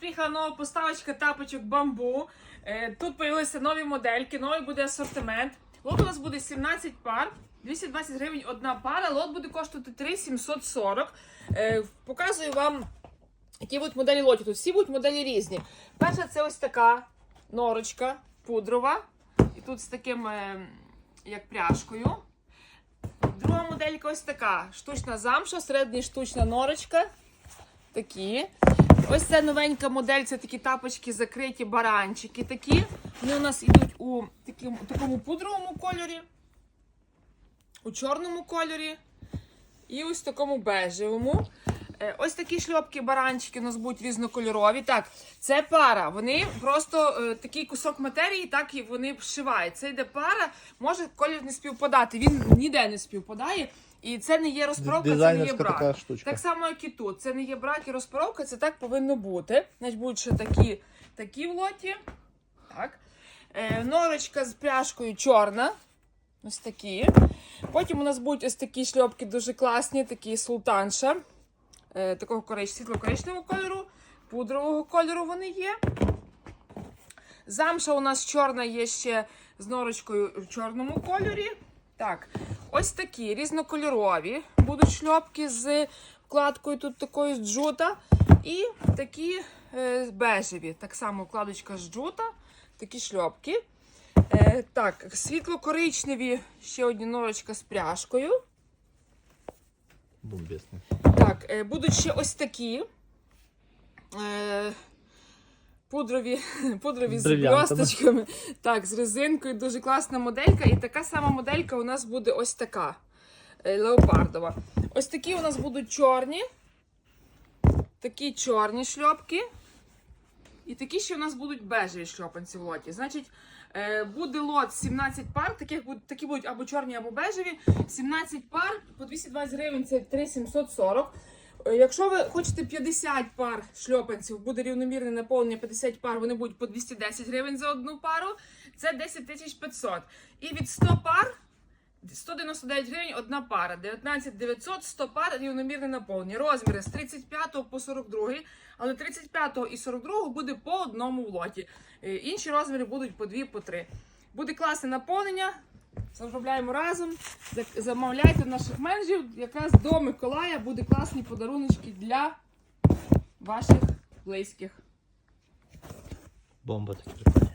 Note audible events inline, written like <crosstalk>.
приїхала нова поставочка тапочок бамбу. Е, Тут появилися нові модельки, новий буде асортимент. Лот у нас буде 17 пар, 220 гривень одна пара. Лот буде коштувати 3,740. Е, Показую вам, які будуть моделі лотів. Тут всі будуть моделі різні. Перша це ось така норочка пудрова. І тут з таким, е, як пряжкою. Друга моделька ось така. Штучна замша, середня штучна норочка. Такі. Ось це новенька модель, це такі тапочки закриті баранчики такі. Вони у нас йдуть у такому, такому пудровому кольорі, у чорному кольорі і ось такому бежевому. Е, Ось такі шльопки баранчики у нас будуть різнокольорові. Так, це пара. Вони просто е, такий кусок матерії, так і вони вшивають. Це йде пара, може колір не співпадати. Він ніде не співпадає. І це не є розпробка, це не є брак. Так само, як і тут. Це не є брак і розпаровка, це так повинно бути. Значить, будуть ще такі, такі в лоті. Так. Е, норочка з пряжкою чорна. Ось такі. Потім у нас будуть ось такі шльопки дуже класні, такі султанша. Е, такого корич, світло-коричневого кольору, пудрового кольору вони є. Замша у нас чорна є ще з норочкою в чорному кольорі. Так, ось такі різнокольорові будуть шльопки з вкладкою тут такою з джута. І такі е, бежеві. Так само вкладочка з джута, такі шльопки. Е, так, світло-коричневі, ще одні норочка з пряжкою. Бомбесний. Так, е, будуть ще ось такі. Е, пудрові, <laughs> пудрові З бльосточками. Так, з резинкою. Дуже класна моделька. І така сама моделька у нас буде ось така. е, Леопардова. Ось такі у нас будуть чорні. Такі чорні шльопки. І такі ще у нас будуть бежеві шльопанці в лоті. Значить, буде лот 17 пар, таких такі будуть або чорні, або бежеві. 17 пар по 220 гривень це 3740. Е, Якщо ви хочете 50 пар шльопанців, буде рівномірне наповнення 50 пар, вони будуть по 210 гривень за одну пару. Це 10 тисяч 500. І від 100 пар 199 гривень одна пара, 19 900, 100 пар рівномірне наповнення. Розміри з 35 по 42, але 35 і 42 буде по одному в лоті. Е, Інші розміри будуть по 2, по 3. Буде класне наповнення. Заробляємо разом. Замовляйте наших менеджерів. Якраз до Миколая буде класні подаруночки для ваших близьких. Бомба такі прикольні.